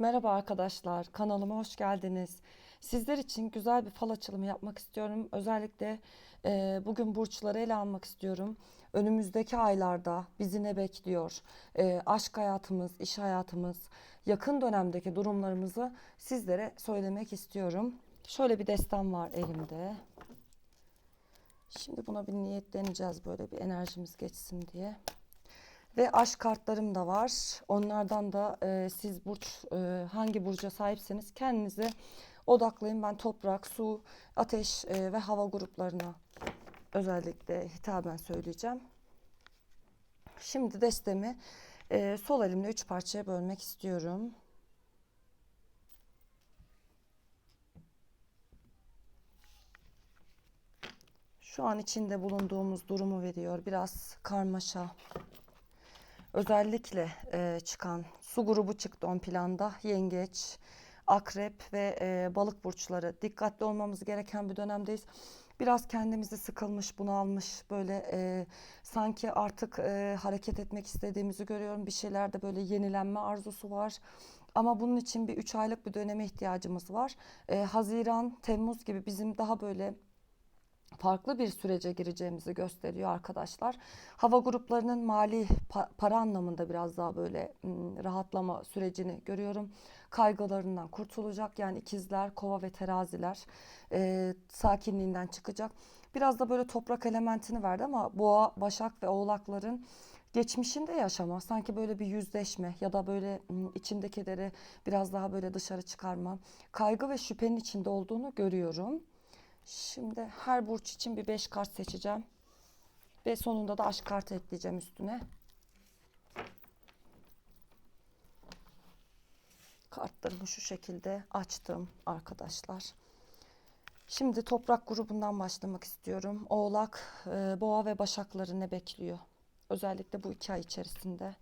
Merhaba arkadaşlar, kanalıma hoş geldiniz. Sizler için güzel bir fal açılımı yapmak istiyorum. Özellikle e, bugün burçları ele almak istiyorum. Önümüzdeki aylarda bizi ne bekliyor? E, aşk hayatımız, iş hayatımız, yakın dönemdeki durumlarımızı sizlere söylemek istiyorum. Şöyle bir destem var elimde. Şimdi buna bir niyetleneceğiz böyle bir enerjimiz geçsin diye. Ve aşk kartlarım da var. Onlardan da e, siz burç e, hangi burca sahipseniz kendinize odaklayın. Ben toprak, su, ateş e, ve hava gruplarına özellikle hitaben söyleyeceğim. Şimdi destemi e, sol elimle üç parçaya bölmek istiyorum. Şu an içinde bulunduğumuz durumu veriyor. Biraz karmaşa. Özellikle e, çıkan su grubu çıktı ön planda. Yengeç, akrep ve e, balık burçları. Dikkatli olmamız gereken bir dönemdeyiz. Biraz kendimizi sıkılmış, bunalmış, böyle e, sanki artık e, hareket etmek istediğimizi görüyorum. Bir şeylerde böyle yenilenme arzusu var. Ama bunun için bir 3 aylık bir döneme ihtiyacımız var. E, Haziran, Temmuz gibi bizim daha böyle farklı bir sürece gireceğimizi gösteriyor arkadaşlar. Hava gruplarının mali pa- para anlamında biraz daha böyle rahatlama sürecini görüyorum. Kaygılarından kurtulacak yani ikizler, kova ve teraziler e, sakinliğinden çıkacak. Biraz da böyle toprak elementini verdi ama boğa, başak ve oğlakların geçmişinde yaşama, sanki böyle bir yüzleşme ya da böyle içindekileri biraz daha böyle dışarı çıkarma, kaygı ve şüphenin içinde olduğunu görüyorum. Şimdi her burç için bir 5 kart seçeceğim. Ve sonunda da aşk kartı ekleyeceğim üstüne. Kartlarımı şu şekilde açtım arkadaşlar. Şimdi toprak grubundan başlamak istiyorum. Oğlak, e, boğa ve başakları ne bekliyor? Özellikle bu iki ay içerisinde.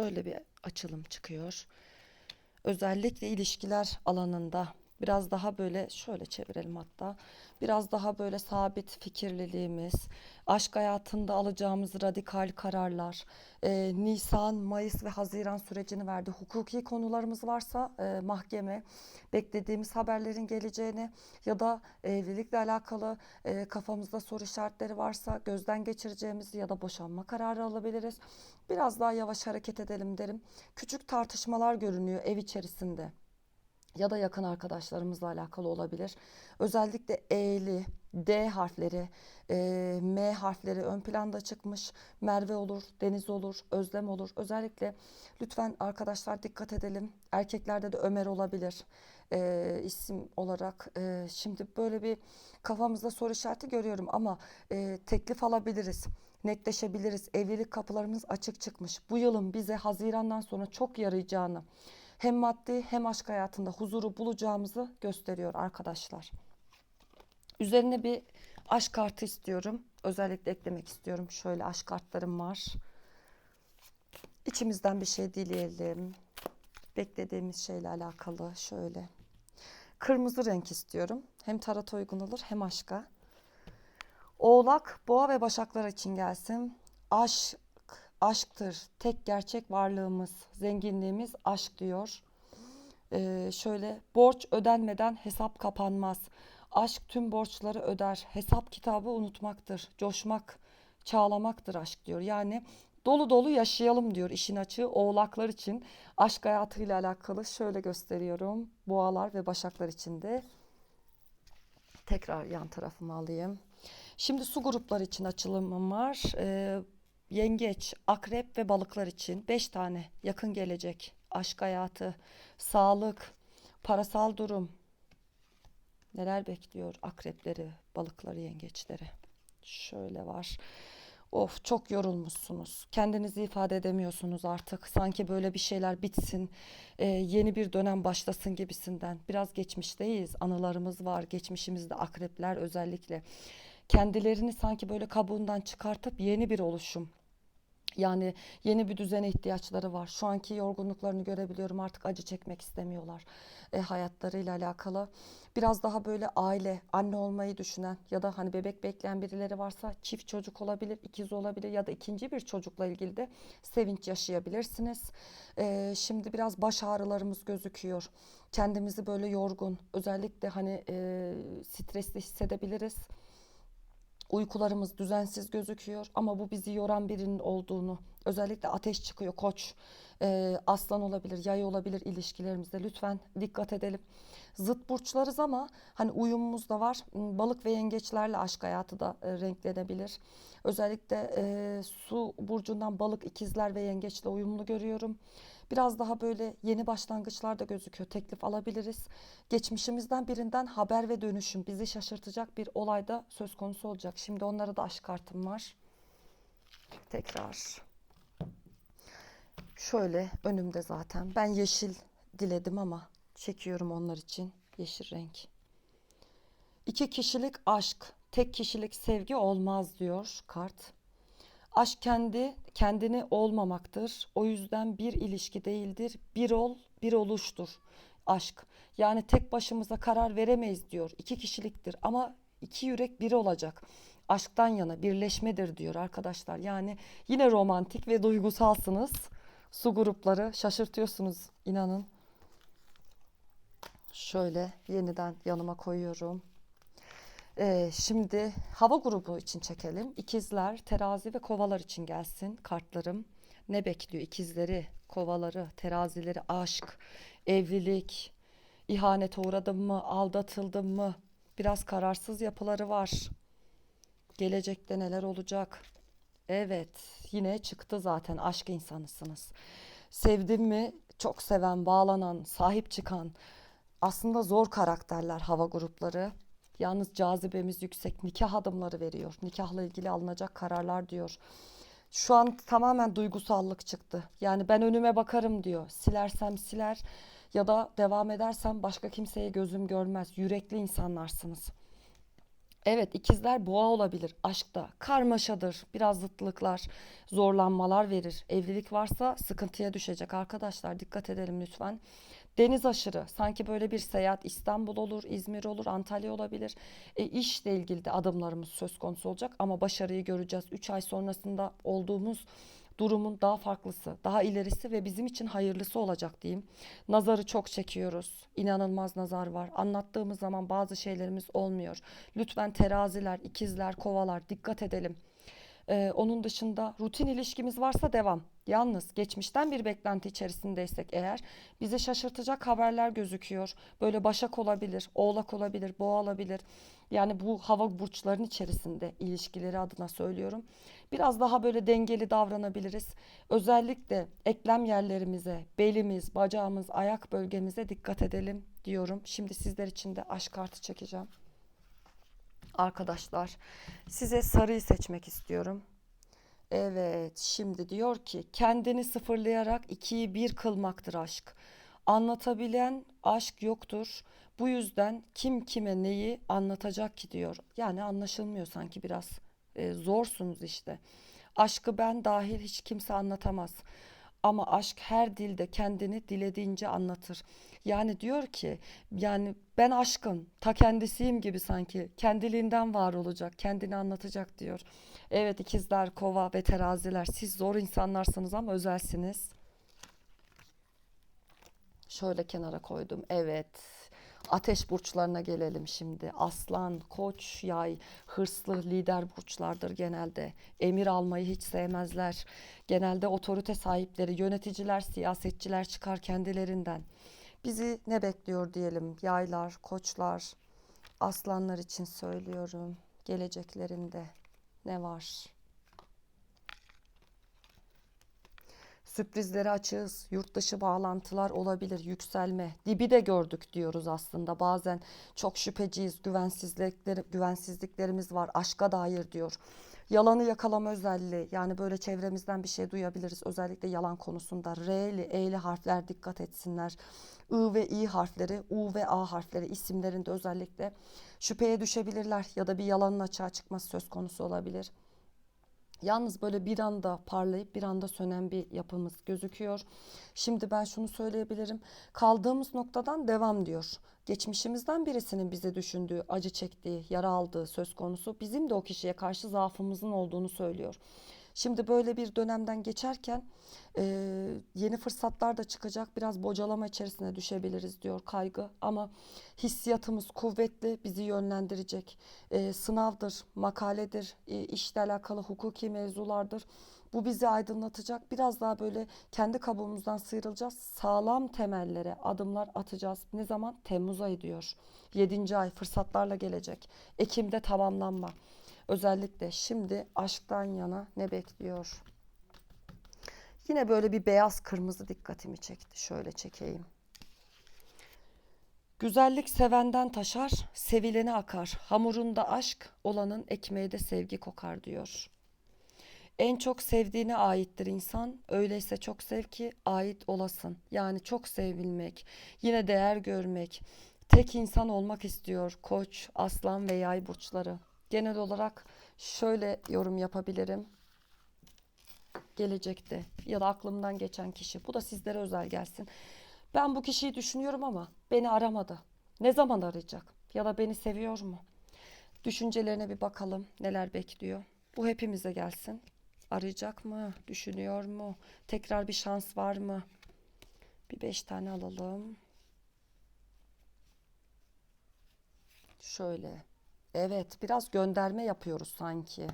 Şöyle bir açılım çıkıyor. Özellikle ilişkiler alanında biraz daha böyle şöyle çevirelim hatta. Biraz daha böyle sabit fikirliliğimiz, aşk hayatında alacağımız radikal kararlar, e, Nisan, Mayıs ve Haziran sürecini verdi. Hukuki konularımız varsa e, mahkeme, beklediğimiz haberlerin geleceğini ya da evlilikle alakalı e, kafamızda soru işaretleri varsa gözden geçireceğimiz ya da boşanma kararı alabiliriz. Biraz daha yavaş hareket edelim derim. Küçük tartışmalar görünüyor ev içerisinde ya da yakın arkadaşlarımızla alakalı olabilir. Özellikle E'li, D harfleri, e, M harfleri ön planda çıkmış. Merve olur, Deniz olur, Özlem olur. Özellikle lütfen arkadaşlar dikkat edelim. Erkeklerde de Ömer olabilir e, isim olarak. E, şimdi böyle bir kafamızda soru işareti görüyorum ama e, teklif alabiliriz netleşebiliriz. Evlilik kapılarımız açık çıkmış. Bu yılın bize Haziran'dan sonra çok yarayacağını, hem maddi hem aşk hayatında huzuru bulacağımızı gösteriyor arkadaşlar. Üzerine bir aşk kartı istiyorum. Özellikle eklemek istiyorum. Şöyle aşk kartlarım var. İçimizden bir şey dileyelim. Beklediğimiz şeyle alakalı şöyle. Kırmızı renk istiyorum. Hem tarot uygun olur hem aşka. Oğlak, boğa ve başaklar için gelsin. Aşk, aşktır. Tek gerçek varlığımız, zenginliğimiz aşk diyor. Ee, şöyle borç ödenmeden hesap kapanmaz. Aşk tüm borçları öder. Hesap kitabı unutmaktır. Coşmak, çağlamaktır aşk diyor. Yani dolu dolu yaşayalım diyor işin açığı oğlaklar için. Aşk hayatıyla alakalı şöyle gösteriyorum. Boğalar ve başaklar için de. Tekrar yan tarafımı alayım. Şimdi su grupları için açılımım var. Ee, yengeç, akrep ve balıklar için 5 tane yakın gelecek. Aşk hayatı, sağlık, parasal durum. Neler bekliyor akrepleri, balıkları, yengeçleri. Şöyle var. Of çok yorulmuşsunuz. Kendinizi ifade edemiyorsunuz artık. Sanki böyle bir şeyler bitsin, e, yeni bir dönem başlasın gibisinden. Biraz geçmişteyiz. Anılarımız var. Geçmişimizde akrepler özellikle kendilerini sanki böyle kabuğundan çıkartıp yeni bir oluşum Yani yeni bir düzene ihtiyaçları var. Şu anki yorgunluklarını görebiliyorum. Artık acı çekmek istemiyorlar. E, hayatlarıyla alakalı. Biraz daha böyle aile, anne olmayı düşünen ya da hani bebek bekleyen birileri varsa çift çocuk olabilir, ikiz olabilir ya da ikinci bir çocukla ilgili de sevinç yaşayabilirsiniz. E, şimdi biraz baş ağrılarımız gözüküyor. Kendimizi böyle yorgun, özellikle hani e, stresli hissedebiliriz. Uykularımız düzensiz gözüküyor ama bu bizi yoran birinin olduğunu, özellikle ateş çıkıyor, koç, e, aslan olabilir, yay olabilir ilişkilerimizde. Lütfen dikkat edelim. Zıt burçlarız ama hani uyumumuz da var. M, Balık ve yengeçlerle aşk hayatı da e, renklenebilir. Özellikle e, su burcundan balık, ikizler ve yengeçle uyumlu görüyorum. Biraz daha böyle yeni başlangıçlar da gözüküyor. Teklif alabiliriz. Geçmişimizden birinden haber ve dönüşüm bizi şaşırtacak bir olay da söz konusu olacak. Şimdi onlara da aşk kartım var. Tekrar. Şöyle önümde zaten. Ben yeşil diledim ama çekiyorum onlar için yeşil renk. İki kişilik aşk, tek kişilik sevgi olmaz diyor kart. Aşk kendi kendini olmamaktır. O yüzden bir ilişki değildir. Bir ol, bir oluştur. Aşk. Yani tek başımıza karar veremeyiz diyor. İki kişiliktir ama iki yürek bir olacak. Aşktan yana birleşmedir diyor arkadaşlar. Yani yine romantik ve duygusalsınız. Su grupları şaşırtıyorsunuz inanın. Şöyle yeniden yanıma koyuyorum. Ee, şimdi hava grubu için çekelim. İkizler, terazi ve kovalar için gelsin kartlarım. Ne bekliyor ikizleri, kovaları, terazileri, aşk, evlilik, ihanete uğradım mı, aldatıldım mı? Biraz kararsız yapıları var. Gelecekte neler olacak? Evet, yine çıktı zaten aşk insanısınız. Sevdim mi? Çok seven, bağlanan, sahip çıkan, aslında zor karakterler hava grupları. Yalnız cazibemiz yüksek. Nikah adımları veriyor. Nikahla ilgili alınacak kararlar diyor. Şu an tamamen duygusallık çıktı. Yani ben önüme bakarım diyor. Silersem siler ya da devam edersem başka kimseye gözüm görmez. Yürekli insanlarsınız. Evet ikizler boğa olabilir aşkta. Karmaşadır. Biraz zıtlıklar, zorlanmalar verir. Evlilik varsa sıkıntıya düşecek arkadaşlar. Dikkat edelim lütfen. Deniz aşırı sanki böyle bir seyahat İstanbul olur, İzmir olur, Antalya olabilir. E, işle ilgili de adımlarımız söz konusu olacak ama başarıyı göreceğiz. 3 ay sonrasında olduğumuz durumun daha farklısı, daha ilerisi ve bizim için hayırlısı olacak diyeyim. Nazarı çok çekiyoruz. İnanılmaz nazar var. Anlattığımız zaman bazı şeylerimiz olmuyor. Lütfen teraziler, ikizler, kovalar dikkat edelim. Ee, onun dışında rutin ilişkimiz varsa devam. Yalnız geçmişten bir beklenti içerisindeysek eğer bize şaşırtacak haberler gözüküyor. Böyle Başak olabilir, Oğlak olabilir, Boğa olabilir. Yani bu hava burçlarının içerisinde ilişkileri adına söylüyorum. Biraz daha böyle dengeli davranabiliriz. Özellikle eklem yerlerimize, belimiz, bacağımız, ayak bölgemize dikkat edelim diyorum. Şimdi sizler için de aşk kartı çekeceğim. Arkadaşlar size sarıyı seçmek istiyorum. Evet, şimdi diyor ki kendini sıfırlayarak ikiyi bir kılmaktır aşk. Anlatabilen aşk yoktur. Bu yüzden kim kime neyi anlatacak ki diyor. Yani anlaşılmıyor sanki biraz. E, zorsunuz işte. Aşkı ben dahil hiç kimse anlatamaz. Ama aşk her dilde kendini dilediğince anlatır. Yani diyor ki yani ben aşkın ta kendisiyim gibi sanki kendiliğinden var olacak, kendini anlatacak diyor. Evet ikizler, kova ve teraziler siz zor insanlarsınız ama özelsiniz. Şöyle kenara koydum. Evet. Ateş burçlarına gelelim şimdi. Aslan, Koç, Yay, hırslı lider burçlardır genelde. Emir almayı hiç sevmezler. Genelde otorite sahipleri, yöneticiler, siyasetçiler çıkar kendilerinden. Bizi ne bekliyor diyelim? Yaylar, Koçlar, Aslanlar için söylüyorum. Geleceklerinde ne var? Sürprizlere açığız. Yurt dışı bağlantılar olabilir. Yükselme. Dibi de gördük diyoruz aslında. Bazen çok şüpheciyiz. Güvensizlikleri, güvensizliklerimiz var. Aşka dair diyor. Yalanı yakalama özelliği. Yani böyle çevremizden bir şey duyabiliriz. Özellikle yalan konusunda. R'li, E'li harfler dikkat etsinler. I ve İ harfleri, U ve A harfleri isimlerinde özellikle şüpheye düşebilirler ya da bir yalanın açığa çıkması söz konusu olabilir. Yalnız böyle bir anda parlayıp bir anda sönen bir yapımız gözüküyor. Şimdi ben şunu söyleyebilirim. Kaldığımız noktadan devam diyor. Geçmişimizden birisinin bize düşündüğü, acı çektiği, yara aldığı söz konusu. Bizim de o kişiye karşı zaafımızın olduğunu söylüyor. Şimdi böyle bir dönemden geçerken e, yeni fırsatlar da çıkacak. Biraz bocalama içerisine düşebiliriz diyor kaygı. Ama hissiyatımız kuvvetli, bizi yönlendirecek. E, sınavdır, makaledir, e, işle alakalı hukuki mevzulardır. Bu bizi aydınlatacak. Biraz daha böyle kendi kabuğumuzdan sıyrılacağız. Sağlam temellere adımlar atacağız. Ne zaman? Temmuz ayı diyor. 7. ay fırsatlarla gelecek. Ekim'de tamamlanma. Özellikle şimdi aşktan yana ne bekliyor? Yine böyle bir beyaz kırmızı dikkatimi çekti. Şöyle çekeyim. Güzellik sevenden taşar, sevileni akar. Hamurunda aşk, olanın ekmeği de sevgi kokar diyor. En çok sevdiğine aittir insan. Öyleyse çok sev ki ait olasın. Yani çok sevilmek, yine değer görmek. Tek insan olmak istiyor Koç, Aslan ve Yay burçları. Genel olarak şöyle yorum yapabilirim. Gelecekte ya da aklımdan geçen kişi. Bu da sizlere özel gelsin. Ben bu kişiyi düşünüyorum ama beni aramadı. Ne zaman arayacak? Ya da beni seviyor mu? Düşüncelerine bir bakalım. Neler bekliyor? Bu hepimize gelsin. Arayacak mı? Düşünüyor mu? Tekrar bir şans var mı? Bir beş tane alalım. Şöyle. Evet, biraz gönderme yapıyoruz sanki.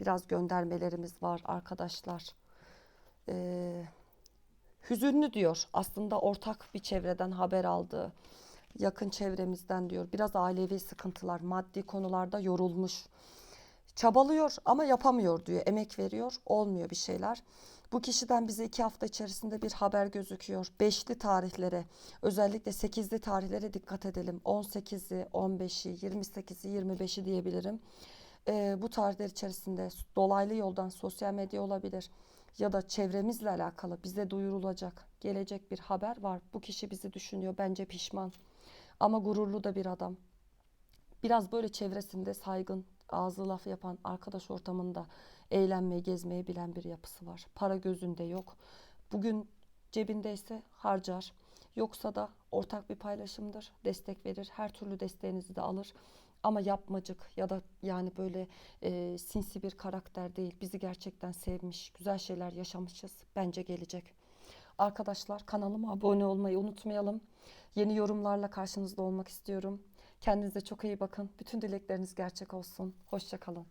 Biraz göndermelerimiz var arkadaşlar. Ee, hüzünlü diyor. Aslında ortak bir çevreden haber aldığı, yakın çevremizden diyor. Biraz ailevi sıkıntılar, maddi konularda yorulmuş. Çabalıyor ama yapamıyor diyor. Emek veriyor, olmuyor bir şeyler. Bu kişiden bize iki hafta içerisinde bir haber gözüküyor. Beşli tarihlere, özellikle sekizli tarihlere dikkat edelim. 18'i, 15'i, 28'i, 25'i diyebilirim. Ee, bu tarihler içerisinde dolaylı yoldan sosyal medya olabilir ya da çevremizle alakalı bize duyurulacak, gelecek bir haber var. Bu kişi bizi düşünüyor, bence pişman ama gururlu da bir adam. Biraz böyle çevresinde saygın, ağzı laf yapan arkadaş ortamında eğlenmeyi, gezmeyi bilen bir yapısı var. Para gözünde yok. Bugün cebindeyse harcar. Yoksa da ortak bir paylaşımdır. Destek verir. Her türlü desteğinizi de alır. Ama yapmacık ya da yani böyle e, sinsi bir karakter değil. Bizi gerçekten sevmiş, güzel şeyler yaşamışız. Bence gelecek. Arkadaşlar kanalıma abone olmayı unutmayalım. Yeni yorumlarla karşınızda olmak istiyorum. Kendinize çok iyi bakın. Bütün dilekleriniz gerçek olsun. Hoşçakalın.